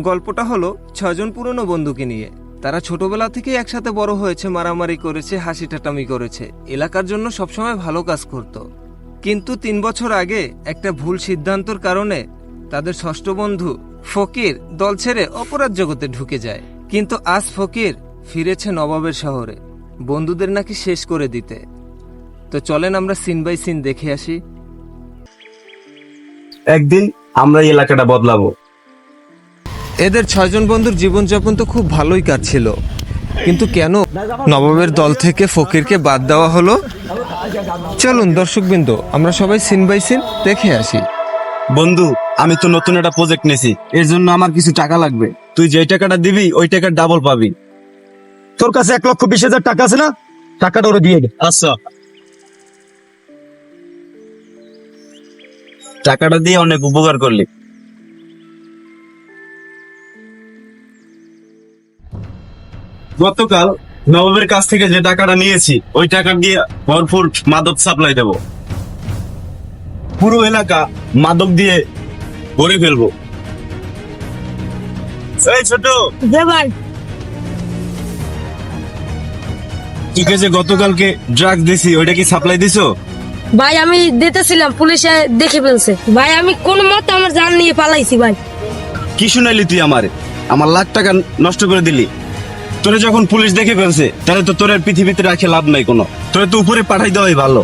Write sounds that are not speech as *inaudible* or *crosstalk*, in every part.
গল্পটা হলো ছজন পুরনো বন্ধুকে নিয়ে। তারা ছোটবেলা থেকে একসাথে বড় হয়েছে, মারামারি করেছে, হাসি ঠাটামি করেছে। এলাকার জন্য সবসময় ভালো কাজ করত। কিন্তু তিন বছর আগে একটা ভুল সিদ্ধান্তর কারণে তাদের ষষ্ঠ বন্ধু ফকির দল ছেড়ে অপরাধ জগতে ঢুকে যায়। কিন্তু আজ ফকির ফিরেছে নবাবের শহরে। বন্ধুদের নাকি শেষ করে দিতে। তো চলেন আমরা সিন বাই সিন দেখে আসি। একদিন আমরা এলাকাটা বদলাবো। এদের ছয়জন বন্ধুর জীবনযাপন তো খুব ভালোই কাটছিল। কিন্তু কেন? নবাবের দল থেকে ফকিরকে বাদ দেওয়া হলো? চলুন দর্শকবৃন্দ আমরা সবাই সিন বাই সিন দেখে আসি। বন্ধু আমি তো নতুন একটা প্রজেক্ট নেছি এর জন্য আমার কিছু টাকা লাগবে। তুই যে টাকাটা দিবি ওই টাকার ডাবল পাবি। তোর কাছে এক লক্ষ বিশ হাজার টাকা আছে না? টাকাটা ওরে দিয়ে দে। আচ্ছা। টাকাটা দিয়ে অনেক উপকার করলি। গতকাল নবাবের কাছ থেকে যে টাকাটা নিয়েছি ওই টাকা দিয়ে ভরপুর মাদক সাপ্লাই দেব। পুরো এলাকা মাদক দিয়ে ভরে ফেলব। এই ছোট ঠিক আছে গতকালকে ড্রাগস দিছি ওইটা কি সাপ্লাই দিছো? ভাই আমি দিতেছিলাম পুলিশে দেখে ফেলছে। ভাই আমি কোন মতে আমার জান নিয়ে পালাইছি ভাই। কি শুনাইলি তুই আমারে? আমার লাখ টাকা নষ্ট করে দিলি। তোরে যখন পুলিশ দেখে ফেলছে তাহলে তো তোর পৃথিবীতে রাখে লাভ নাই কোনো। তোরে তো উপরে পাঠাই দেওয়াই ভালো।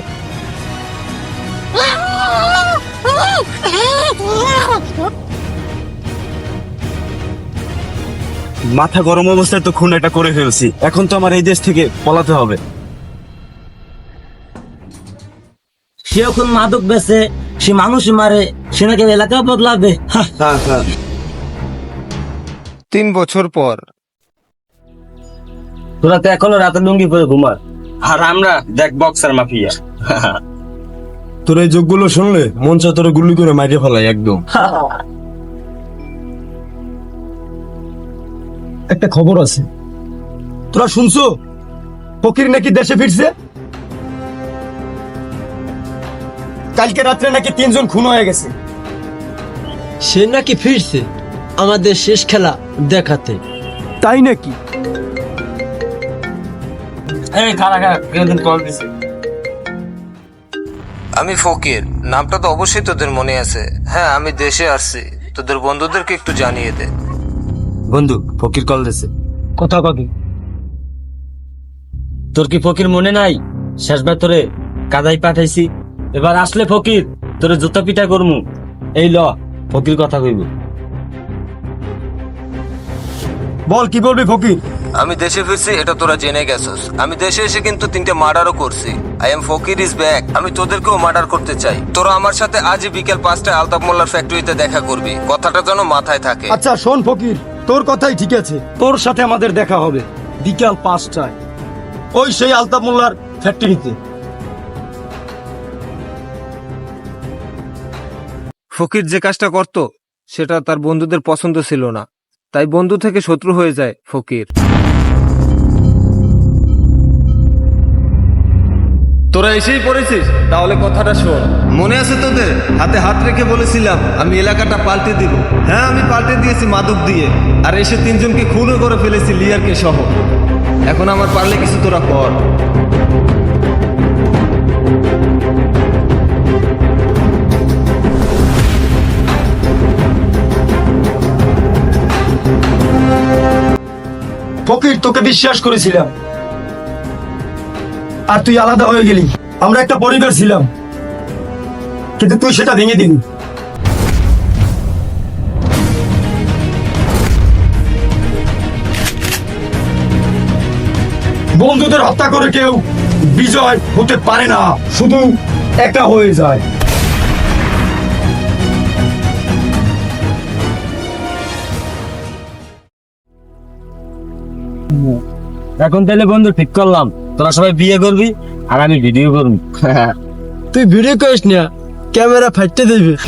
মাথা গরম অবস্থায় তো খুন একটা করে ফেলছি। এখন তো আমার এই দেশ থেকে পলাতে হবে। সে এখন মাদক বেছে সে মানুষ মারে সে নাকি এলাকা বদলাবে। হা, হ্যাঁ হ্যাঁ। তিন বছর পর তোরা তো এখনও রাতে লুঙ্গি পরে ঘুমার আর আমরা দেখ বক্সার মাফিয়া। তোর এই যোগগুলো শুনলে মন চা তোর গুলি করে মারিয়ে ফেলাই একদম। একটা খবর আছে। তোরা শুনছো? ফকির নাকি দেশে ফিরছে? কালকে রাত্রে নাকি তিনজন খুন হয়ে গেছে। সে নাকি ফিরছে আমাদের শেষ খেলা দেখাতে। তাই নাকি? এই খারা খারা কেদিন কল দিছে? আমি ফকির নামটা তো অবশ্যই তোদের মনে আছে। হ্যাঁ আমি দেশে আসছি। তোদের বন্ধুদেরকে একটু জানিয়ে দে। বন্ধু ফকির কল দিছে। কথা কবি? তোর কি ফকির মনে নাই? শেষবার তোরে কাদাই পাঠাইছি। এবার আসলে ফকির তোরে জুতা পিঠা করমু। এই ল ফকির কথা কইব। বল কি বলবি ফকির? আমি দেশে ফিরছি এটা তোরা জেনে গেছস। আমি দেশে এসে কিন্তু তিনটে মার্ডারও করছি। I am Fakir is back আমি তোদেরকেও মার্ডার করতে চাই। তোরা আমার সাথে আজই বিকেল পাঁচটায় আলতাফ মোল্লার ফ্যাক্টরিতে দেখা করবি। কথাটা যেন মাথায় থাকে। আচ্ছা শোন ফকির তোর কথাই ঠিক আছে। তোর সাথে আমাদের দেখা হবে বিকাল পাঁচটায়। ওই সেই আলতাফ মোল্লার ফ্যাক্টরিতে। ফকির যে কাজটা করত সেটা তার বন্ধুদের পছন্দ ছিল না। তাই বন্ধু থেকে শত্রু হয়ে যায় ফকির। তোরা এসেই পড়েছিস? তাহলে কথাটা শোন। মনে আছে তোদের? হাতে হাত রেখে বলেছিলাম, আমি এলাকাটা পাল্টে দিব। হ্যাঁ আমি পাল্টে দিয়েছি মাদক দিয়ে। আর এসে তিনজনকে খুনও করে ফেলেছি লিয়ারকে সহ। এখন আমার পারলে কিছু তোরা কর। ফকির, তোকে বিশ্বাস করেছিলাম। আর তুই আলাদা হয়ে গেলি। আমরা একটা পরিবার ছিলাম। কিন্তু তুই সেটা ভেঙে দিলি। বন্ধুদের হত্যা করে কেউ বিজয় হতে পারে না। শুধু একা হয়ে যায়। এখন তাহলে বন্ধু ঠিক করলাম। তোরা সবাই বিয়ে করবি আর আমি ভিডিও করবি। *laughs* তুই ভিডিও করিস না ক্যামেরা ফাটতে দেবে। *laughs*